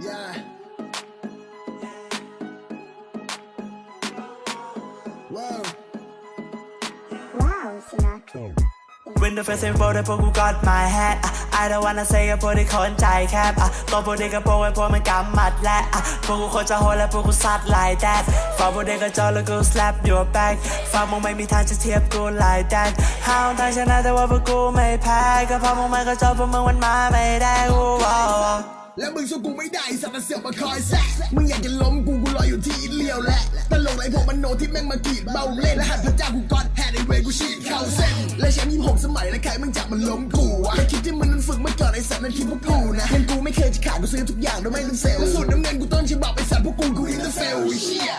Yeah. Whoa. Wow, Sinatra. When the first thing for the พวกกู got my hat อะ I don't wanna say กับพวกที่คนใจแคบอะตัวพวกเด็กกับพวกไอ้พวกมันกำหมัดและอะพวกกูคนจะโหดและพวกกูซัด like that ฝากพวกเด็กกับจอแล้วกู slap your back ฝากมึงไม่มีทางจะเทียบกู like that ห้าวทางชนะแต่ว่าพวกกูไม่แพ้ก็เพราะมึงมันก็จอพวกมึงมันมาไม่ได้กูว้าว แล้วมึงสู้กูไม่ได้สัตว์เสือกมาคอยแซะมึงอยากจะล้มกูกูรออยู่ที่อินเลียวแหละตลกไรพวกมันโนที่แม่งมากรีดเบาเล่นและหันพระเจ้ากูกอดแฮดไอเวกูฉีดเข้าเส้นและแชมป์ยี่หกสมัยและใครมึงจับมันล้มกูวะและคิดที่มึงนั้นฝึกมาก่อนไอสัตว์นั้นคิดพวกกูนะเงินกูไม่เคยจะขาดกูซื้อทุกอย่างโดยไม่ลืมเซลล์สูตรน้ำเงินกูต้นฉบับไอสัตว์พวกกูกูอินเตอร์เฟลไอ้เชี่ย